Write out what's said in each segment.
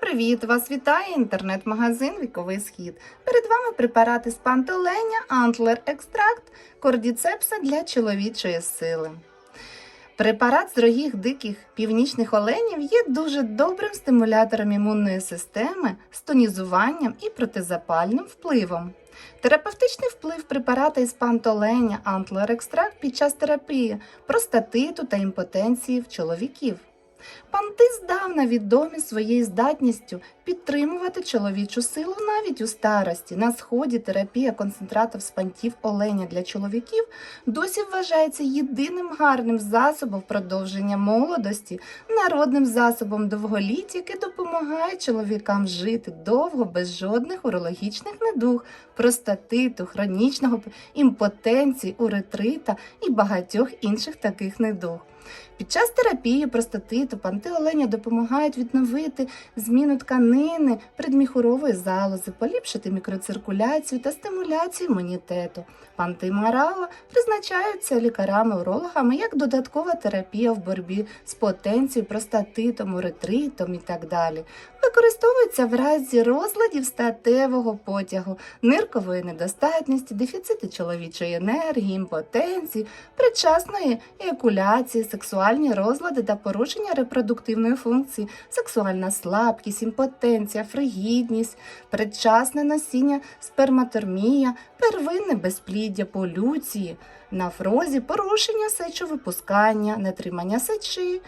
Привіт! Вас вітає інтернет-магазин Віковий Схід. Перед вами препарати з пантоленя, антлер екстракт, кордіцепса для чоловічої сили. Препарат з рогів диких північних оленів є дуже добрим стимулятором імунної системи з тонізуванням і протизапальним впливом. Терапевтичний вплив препарата із пантоленя антлер екстракт під час терапії простатиту та імпотенції в чоловіків. Панти здавна відомі своєю здатністю підтримувати чоловічу силу навіть у старості. На сході терапія концентратів з пантів оленя для чоловіків досі вважається єдиним гарним засобом продовження молодості, народним засобом довголіття, який допомагає чоловікам жити довго без жодних урологічних недуг, простатиту, хронічного імпотенції, уретрита і багатьох інших таких недуг. Під час терапії простатиту панти оленя допомагають відновити зміну тканини предміхурової залози, поліпшити мікроциркуляцію та стимуляцію імунітету. Панти марала призначаються лікарами-урологами як додаткова терапія в боротьбі з потенцією, простатитом, уретритом і так далі. Використовується в разі розладів статевого потягу, ниркової недостатності, дефіциту чоловічої енергії, імпотенції, предчасної еякуляції, сексуальні розлади та порушення репродуктивної функції, сексуальна слабкість, імпотенція, фригідність, предчасне носіння, сперматермія, первинне безпліддя, полюції, нафрозі, порушення сечовипускання, нетримання сечі,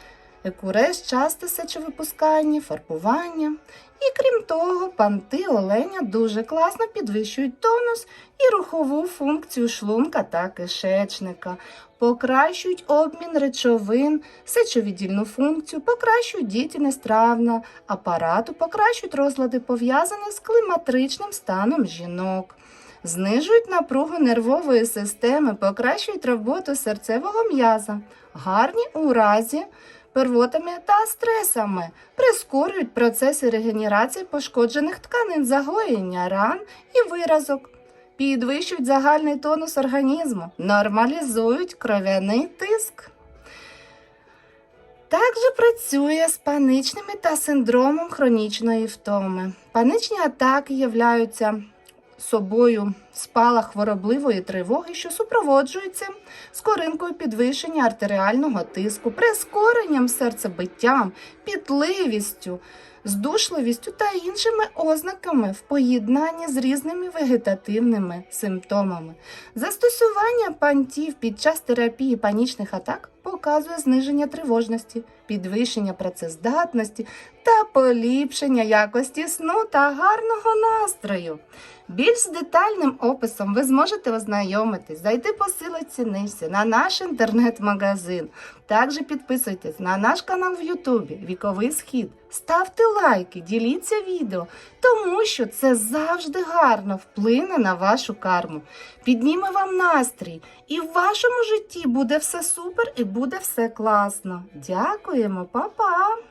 екурез, часте сечовипускання, фарбування. І крім того, панти оленя дуже класно підвищують тонус і рухову функцію шлунка та кишечника, покращують обмін речовин, сечовіддільну функцію, покращують діяльність травна апарату, покращують розлади, пов'язані з кліматричним станом жінок. Знижують напругу нервової системи, покращують роботу серцевого м'яза, гарні у разі первотами та стресами, прискорюють процеси регенерації пошкоджених тканин, загоєння ран і виразок, підвищують загальний тонус організму, нормалізують кров'яний тиск. Також працює з панічними та синдромом хронічної втоми. Панічні атаки являються собою спалах хворобливої тривоги, що супроводжується скоринкою підвищення артеріального тиску, прискоренням серцебиттям, пітливістю, здушливістю та іншими ознаками в поєднанні з різними вегетативними симптомами. Застосування пантів під час терапії панічних атак показує зниження тривожності, підвищення працездатності та поліпшення якості сну та гарного настрою. Більш детальним описом ви зможете ознайомитись, зайти по силиці нижче на наш інтернет-магазин. Також підписуйтесь на наш канал в Ютубі Віковий Схід. Ставте лайки, діліться відео, тому що це завжди гарно вплине на вашу карму. Підніме вам настрій, і в вашому житті буде все супер і буде все класно. Дякуємо, па-па!